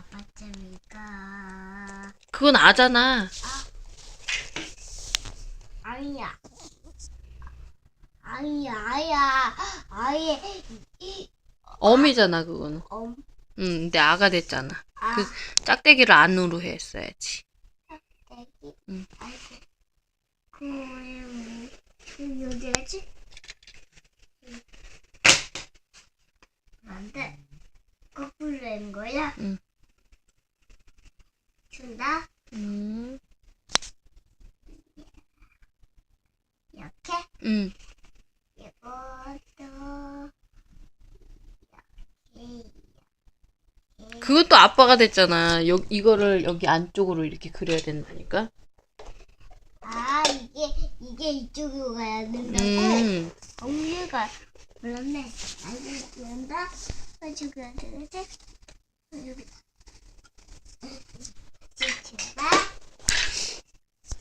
아빠쯤이가 그건 아잖아. 아니야. 아니야, 아야, 아예 엄이잖아, 그거는. 엄, 응, 근데 아가 됐잖아. 아, 그 짝대기를 안으로 했어야지. 애기. 응. 아이고. 그, 뭐, 그 여기 하지? 안 돼. 거꾸로 된 거야? 응. 준다. 음, 이렇게. 응. 이것도 이렇게. 그것도 아빠가 됐잖아. 여, 이거를 여기 안쪽으로 이렇게 그려야 된다니까. 아 이게 이게 이쪽으로 가야 된다고? 음, 엄마가 몰랐네. 알고 그런다. 가지고 해야 되지? 여기